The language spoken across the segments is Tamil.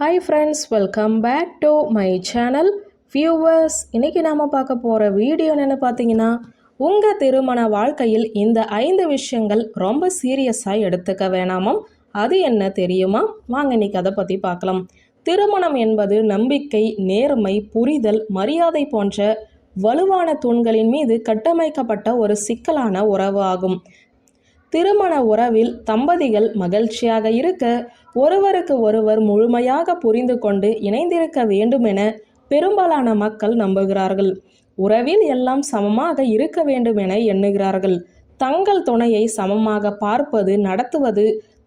Hi friends welcome back to my channel viewers இன்றைக்கி நாம் பார்க்க போகிற வீடியோ என்னென்னு பார்த்தீங்கன்னா உங்கள் திருமண வாழ்க்கையில் இந்த ஐந்து விஷயங்கள் ரொம்ப சீரியஸாக எடுத்துக்க வேணாமாம். அது என்ன தெரியுமா? வாங்க இன்னைக்கு அதை பற்றி பார்க்கலாம். திருமணம் என்பது நம்பிக்கை நேர்மை புரிதல் மரியாதை போன்ற வலுவான தூண்களின் மீது கட்டமைக்கப்பட்ட ஒரு சிக்கலான உறவு ஆகும். திருமண உறவில் தம்பதிகள் மகிழ்ச்சியாக இருக்க ஒருவருக்கு ஒருவர் முழுமையாக புரிந்து கொண்டு இணைந்திருக்க வேண்டுமென பெரும்பாலான மக்கள் நம்புகிறார்கள். உறவில் எல்லாம் சமமாக இருக்க வேண்டுமென எண்ணுகிறார்கள். தங்கள் துணையை சமமாக பார்ப்பது நடத்துவது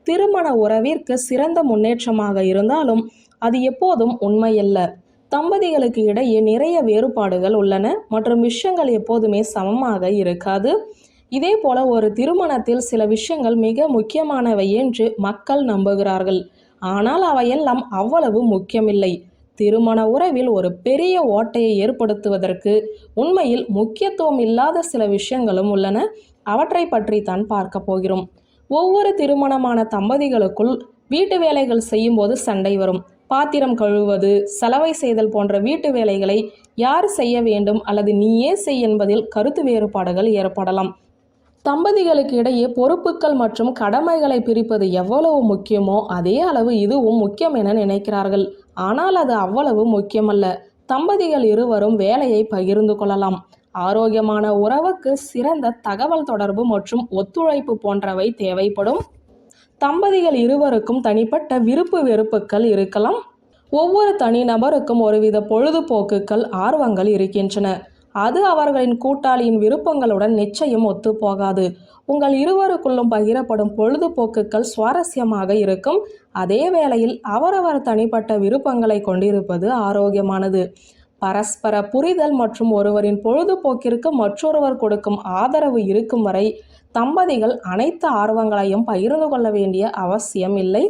திருமண உறவிற்கு சிறந்த முன்னேற்றமாக இருந்தாலும் அது எப்போதும் உண்மையல்ல. தம்பதிகளுக்கு இடையே நிறைய வேறுபாடுகள் உள்ளன. மற்றும் விஷயங்கள் எப்போதுமே சமமாக இருக்காது. இதே போல ஒரு திருமணத்தில் சில விஷயங்கள் மிக முக்கியமானவை என்று மக்கள் நம்புகிறார்கள். ஆனால் அவையெல்லாம் அவ்வளவு முக்கியமில்லை. திருமண உறவில் ஒரு பெரிய ஓட்டையை ஏற்படுத்துவதற்கு உண்மையில் முக்கியத்துவம் இல்லாத சில விஷயங்களும் உள்ளன. அவற்றை பற்றி தான் பார்க்க போகிறோம். ஒவ்வொரு திருமணமான தம்பதிகளுக்குள் வீட்டு வேலைகள் செய்யும்போது சண்டை வரும். பாத்திரம் கழுவுவது சலவை செய்தல் போன்ற வீட்டு வேலைகளை யார் செய்ய வேண்டும் அல்லது நீயே செய் என்பதில் கருத்து வேறுபாடுகள் ஏற்படலாம். தம்பதிகளுக்கு இடையே பொறுப்புகள் மற்றும் கடமைகளை பிரிப்பது எவ்வளவு முக்கியமோ அதே அளவு இதுவும் முக்கியம் என நினைக்கிறார்கள். ஆனால் அது அவ்வளவு முக்கியமல்ல. தம்பதிகள் இருவரும் வேலையை பகிர்ந்து கொள்ளலாம். ஆரோக்கியமான உறவுக்கு சிறந்த தகவல் தொடர்பு மற்றும் ஒத்துழைப்பு போன்றவை தேவைப்படும். தம்பதிகள் இருவருக்கும் தனிப்பட்ட விருப்பு வெறுப்புகள் இருக்கலாம். ஒவ்வொரு தனிநபருக்கும் ஒருவித பொழுதுபோக்குகள் ஆர்வங்கள் இருக்கின்றன. அது அவர்களின் கூட்டாளியின் விருப்பங்களுடன் நிச்சயம் ஒத்துப்போகாது. உங்கள் இருவருக்குள்ளும் பகிரப்படும் பொழுதுபோக்குகள் சுவாரஸ்யமாக இருக்கும். அதே வேளையில் அவரவர் தனிப்பட்ட விருப்பங்களை கொண்டிருப்பது ஆரோக்கியமானது. பரஸ்பர புரிதல் மற்றும் ஒருவரின் பொழுதுபோக்கிற்கு மற்றொருவர் கொடுக்கும் ஆதரவு இருக்கும் வரை தம்பதிகள் அனைத்து ஆர்வங்களையும் பகிர்ந்து கொள்ள வேண்டிய அவசியம் இல்லை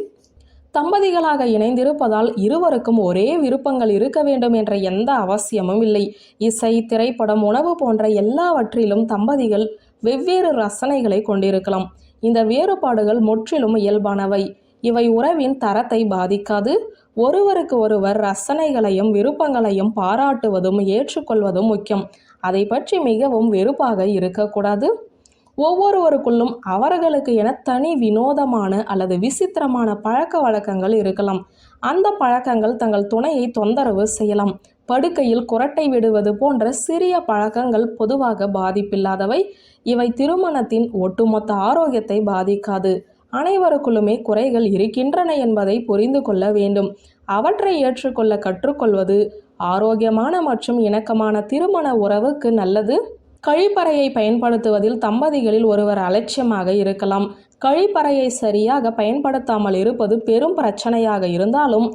தம்பதிகளாக இணைந்திருப்பதால் இருவருக்கும் ஒரே விருப்பங்கள் இருக்க வேண்டும் என்ற எந்த அவசியமும் இல்லை. இசை திரைப்படம் உணவு போன்ற எல்லாவற்றிலும் தம்பதிகள் வெவ்வேறு ரசனைகளை கொண்டிருக்கலாம். இந்த வேறுபாடுகள் முற்றிலும் இயல்பானவை. இவை உறவின் தரத்தை பாதிக்காது. ஒருவருக்கு ஒருவர் ரசனைகளையும் விருப்பங்களையும் பாராட்டுவதும் ஏற்றுக்கொள்வதும் முக்கியம். அதை பற்றி மிகவும் வெறுப்பாக இருக்கக்கூடாது. ஒவ்வொருவருக்குள்ளும் அவர்களுக்கு என தனி வினோதமான அல்லது விசித்திரமான பழக்க வழக்கங்கள் இருக்கலாம். அந்த பழக்கங்கள் தங்கள் துணையை தொந்தரவு செய்யலாம். படுக்கையில் குரட்டை விடுவது போன்ற சிறிய பழக்கங்கள் பொதுவாக பாதிப்பில்லாதவை. இவை திருமணத்தின் ஒட்டுமொத்த ஆரோக்கியத்தை பாதிக்காது. அனைவருக்குள்ளுமே குறைகள் இருக்கின்றன என்பதை புரிந்து கொள்ள வேண்டும். அவற்றை ஏற்றுக்கொள்ள கற்றுக்கொள்வது ஆரோக்கியமான மற்றும் இணக்கமான திருமண உறவுக்கு நல்லது. கழிப்பறையை பயன்படுத்துவதில் தம்பதிகளில் ஒருவர் அலட்சியமாக இருக்கலாம். கழிப்பறையை சரியாக பயன்படுத்தாமல் இருப்பது பெரும் பிரச்சனையாக இருந்தாலும்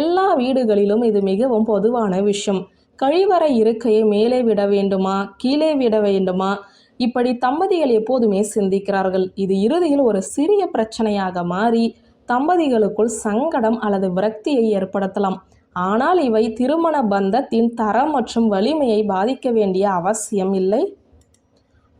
எல்லா வீடுகளிலும் இது மிகவும் பொதுவான விஷயம். கழிவறை இருக்கையை மேலே விட வேண்டுமா? கீழே விட வேண்டுமா? இப்படி தம்பதிகள் எப்போதுமே சிந்திக்கிறார்கள். இது இறுதியில் ஒரு சிறிய பிரச்சனையாக மாறி தம்பதிகளுக்குள் சங்கடம் அல்லது விரக்தியை ஏற்படுத்தலாம். ஆனால் இவை திருமண பந்தத்தின் தரம் மற்றும் வலிமையை பாதிக்க வேண்டிய அவசியம் இல்லை.